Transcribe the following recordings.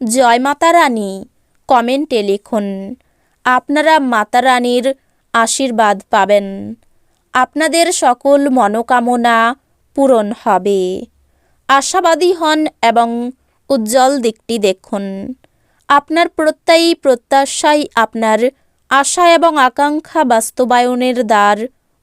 জয় মাতা রানী, কমেন্টে লিখুন, আপনারা মাতা রানীর আশীর্বাদ পাবেন। আপনাদের সকল মনোকামনা পূরণ হবে। আশাবাদী হন এবং উজ্জ্বল দিকটি দেখুন। আপনার প্রত্যয়ী প্রত্যাশাই আপনার আশা এবং আকাঙ্ক্ষা বাস্তবায়নের দ্বার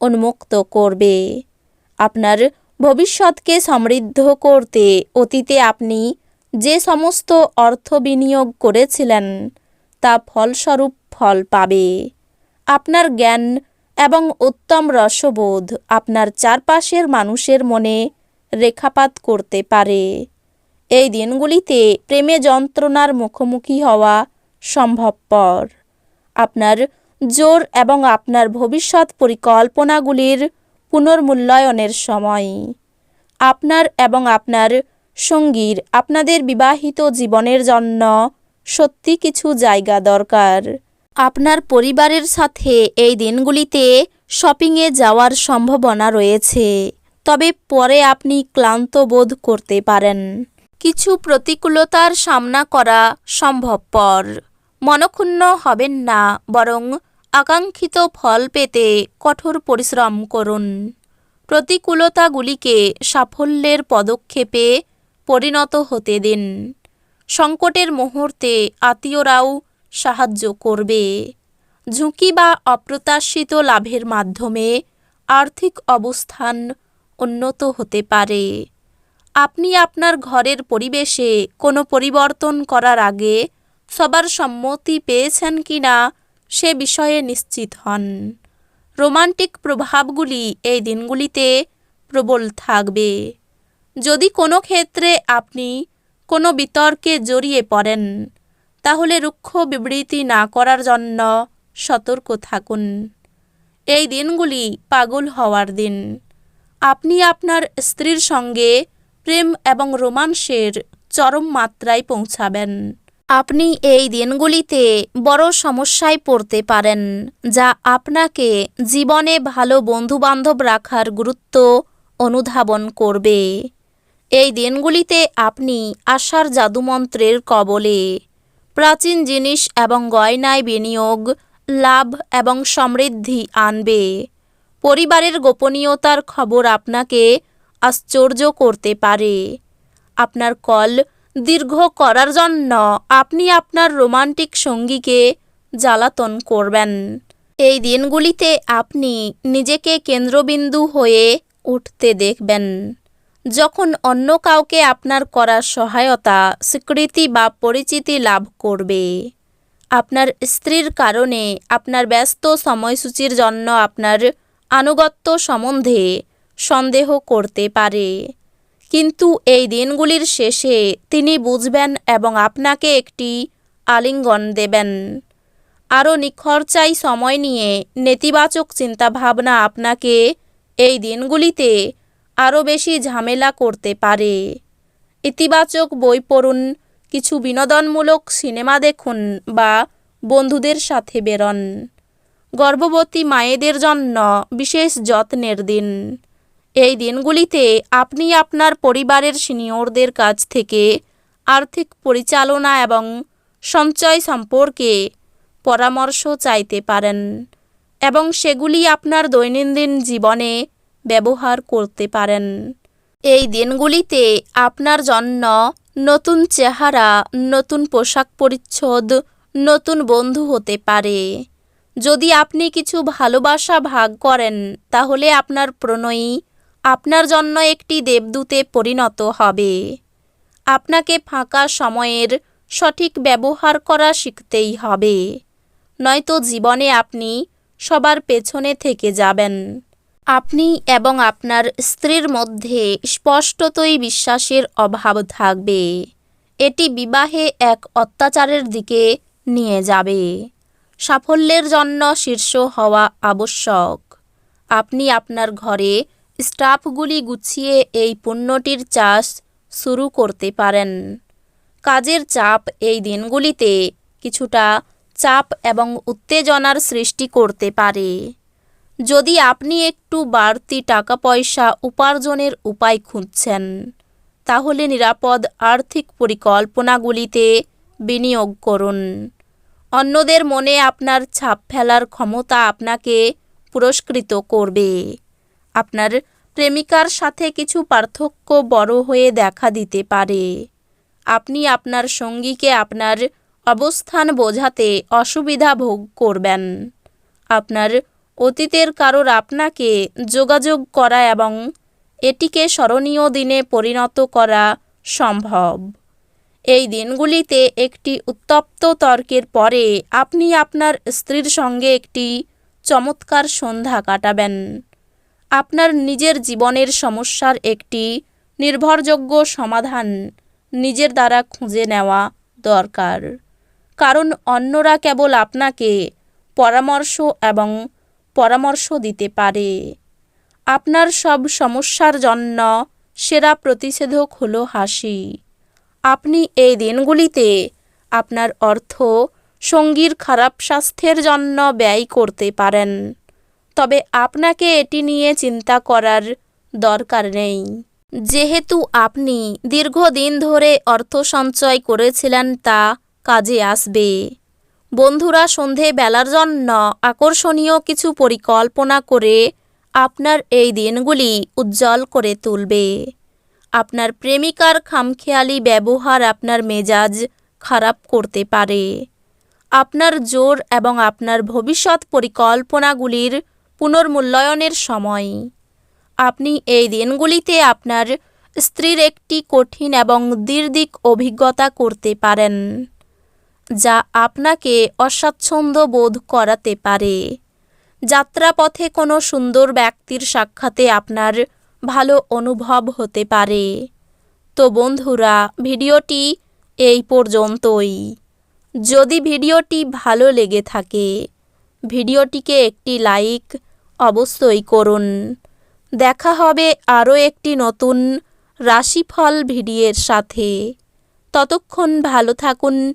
উন্মুক্ত করবে। আপনার ভবিষ্যৎকে সমৃদ্ধ করতে অতীতে আপনি যে সমস্ত অর্থ বিনিয়োগ করেছিলেন, তা ফলস্বরূপ ফল পাবে। আপনার জ্ঞান এবং উত্তম রসবোধ আপনার চারপাশের মানুষের মনে রেখাপাত করতে পারে। এই দিনগুলিতে প্রেমে যন্ত্রণার মুখোমুখি হওয়া সম্ভবপর। আপনার জোর এবং আপনার ভবিষ্যৎ পরিকল্পনাগুলির পুনর্মূল্যায়নের সময়। আপনার এবং আপনার সঙ্গীর আপনাদের বিবাহিত জীবনের জন্য সত্যি কিছু জায়গা দরকার। আপনার পরিবারের সাথে এই দিনগুলিতে শপিংয়ে যাওয়ার সম্ভাবনা রয়েছে, তবে পরে আপনি ক্লান্ত বোধ করতে পারেন। কিছু প্রতিকূলতার সামনা করা সম্ভবপর। মনক্ষুণ্ণ হবেন না, বরং আকাঙ্ক্ষিত ফল পেতে কঠোর পরিশ্রম করুন। প্রতিকূলতাগুলিকে সাফল্যের পদক্ষেপে পরিণত হতে দিন। সংকটের মুহূর্তে আত্মীয়রাও সাহায্য করবে। ঝুঁকি বা অপ্রত্যাশিত লাভের মাধ্যমে আর্থিক অবস্থান উন্নত হতে পারে। আপনি আপনার ঘরের পরিবেশে কোনো পরিবর্তন করার আগে সবার সম্মতি পেয়েছেন কি না সে বিষয়ে নিশ্চিত হন। রোমান্টিক প্রভাবগুলি এই দিনগুলিতে প্রবল থাকবে। যদি কোনো ক্ষেত্রে আপনি কোনো বিতর্কে জড়িয়ে পড়েন, তাহলে রুক্ষ বিবৃতি না করার জন্য সতর্ক থাকুন। এই দিনগুলি পাগল হওয়ার দিন। আপনি আপনার স্ত্রীর সঙ্গে প্রেম এবং রোমান্সের চরম মাত্রায় পৌঁছাবেন। আপনি এই দিনগুলিতে বড় সমস্যায় পড়তে পারেন, যা আপনাকে জীবনে ভালো বন্ধুবান্ধব রাখার গুরুত্ব অনুধাবন করবে। এই দিনগুলিতে আপনি আশার জাদুমন্ত্রের কবলে প্রাচীন জিনিস এবং গয়নায় বিনিয়োগ, লাভ এবং সমৃদ্ধি আনবে। পরিবারের গোপনীয়তার খবর আপনাকে আশ্চর্য করতে পারে। আপনার কল দীর্ঘ করার জন্য আপনি আপনার রোমান্টিক সঙ্গীকে জ্বালাতন করবেন। এই দিনগুলিতে আপনি নিজেকে কেন্দ্রবিন্দু হয়ে উঠতে দেখবেন। যখন অন্য কাউকে আপনার করা সহায়তা, স্বীকৃতি বা পরিচিতি লাভ করবে। আপনার স্ত্রীর কারণে আপনার ব্যস্ত সময়সূচির জন্য আপনার আনুগত্য সম্বন্ধে সন্দেহ করতে পারে। কিন্তু এই দিনগুলির শেষে তিনি বুঝবেন এবং আপনাকে একটি আলিঙ্গন দেবেন। আরও নিখরচাই সময় নিয়ে নেতিবাচক চিন্তাভাবনা আপনাকে এই দিনগুলিতে আরও বেশি ঝামেলা করতে পারে। ইতিবাচক বই পড়ুন, কিছু বিনোদনমূলক সিনেমা দেখুন বা বন্ধুদের সাথে বেরোন। গর্ভবতী মায়েদের জন্য বিশেষ যত্নের দিন। এই দিনগুলিতে আপনি আপনার পরিবারের সিনিয়রদের কাছ থেকে আর্থিক পরিচালনা এবং সঞ্চয় সম্পর্কে পরামর্শ চাইতে পারেন এবং সেগুলি আপনার দৈনন্দিন জীবনে ব্যবহার করতে পারেন। এই দিনগুলিতে আপনার জন্য নতুন চেহারা, নতুন পোশাক পরিচ্ছদ, নতুন বন্ধু হতে পারে। যদি আপনি কিছু ভালোবাসা ভাগ করেন, তাহলে আপনার প্রণয়ী আপনার জন্য একটি দেবদূতে পরিণত হবে। আপনাকে ফাঁকা সময়ের সঠিক ব্যবহার করা শিখতেই হবে। নয়তো জীবনে আপনি সবার পেছনে থেকে যাবেন। আপনি এবং আপনার স্ত্রীর মধ্যে স্পষ্টতই বিশ্বাসের অভাব থাকবে। এটি বিবাহে এক অত্যাচারের দিকে নিয়ে যাবে। সাফল্যের জন্য শীর্ষ হওয়া আবশ্যক। আপনি আপনার ঘরে স্টাফগুলি গুছিয়ে এই পণ্যটির চাষ শুরু করতে পারেন। কাজের চাপ এই দিনগুলিতে কিছুটা চাপ এবং উত্তেজনার সৃষ্টি করতে পারে। যদি আপনি একটু বাড়তি টাকা পয়সা উপার্জনের উপায় খুঁজছেন, তাহলে নিরাপদ আর্থিক পরিকল্পনাগুলিতে বিনিয়োগ করুন। অন্যদের মনে আপনার ছাপ ফেলার ক্ষমতা আপনাকে পুরস্কৃত করবে। আপনার প্রেমিকার সাথে কিছু পার্থক্য বড় হয়ে দেখা দিতে পারে। আপনি আপনার সঙ্গীকে আপনার অবস্থান বোঝাতে অসুবিধা ভোগ করবেন। আপনার অতীতের কারোর আপনাকে যোগাযোগ করা এবং এটিকে স্মরণীয় দিনে পরিণত করা সম্ভব। এই দিনগুলিতে একটি উত্তপ্ত তর্কের পরে আপনি আপনার স্ত্রীর সঙ্গে একটি চমৎকার সন্ধ্যা কাটাবেন। আপনার নিজের জীবনের সমস্যার একটি নির্ভরযোগ্য সমাধান নিজের দ্বারা খুঁজে নেওয়া দরকার। কারণ অন্যরা কেবল আপনাকে পরামর্শ এবং পরামর্শ দিতে পারে। আপনার সব সমস্যার জন্য সেরা প্রতিষেধক হলো হাসি। আপনি এই দিনগুলিতে আপনার অর্থ, সঙ্গীর খারাপ স্বাস্থ্যের জন্য ব্যয় করতে পারেন। তবে আপনাকে এটি নিয়ে চিন্তা করার দরকার নেই। যেহেতু আপনি দীর্ঘদিন ধরে অর্থ সঞ্চয় করেছিলেন তা কাজে আসবে। বন্ধুরা, সন্ধে বেলার জন্য আকর্ষণীয় কিছু পরিকল্পনা করে আপনার এই দিনগুলি উজ্জ্বল করে তুলবে। আপনার প্রেমিকার খামখেয়ালি ব্যবহার আপনার মেজাজ খারাপ করতে পারে। আপনার জোর এবং আপনার ভবিষ্যৎ পরিকল্পনাগুলির পুনর্মূল্যায়নের সময়। আপনি এই দিনগুলিতে আপনার স্ত্রীর একটি কঠিন এবং দীর্ঘিক অভিজ্ঞতা করতে পারেন। যা আপনাকে অস্বাচ্ছন্দ্য বোধ করাতে পারে। যাত্রাপথে কোনো সুন্দর ব্যক্তির সাক্ষাতে আপনার ভালো অনুভব হতে পারে। তো বন্ধুরা, ভিডিওটি এই পর্যন্তই। যদি ভিডিওটি ভালো লেগে থাকে, ভিডিওটিকে একটি লাইক অবশ্যই করুন। দেখা হবে আরও একটি নতুন রাশিফল ভিডিওর সাথে। ততক্ষণ ভালো থাকুন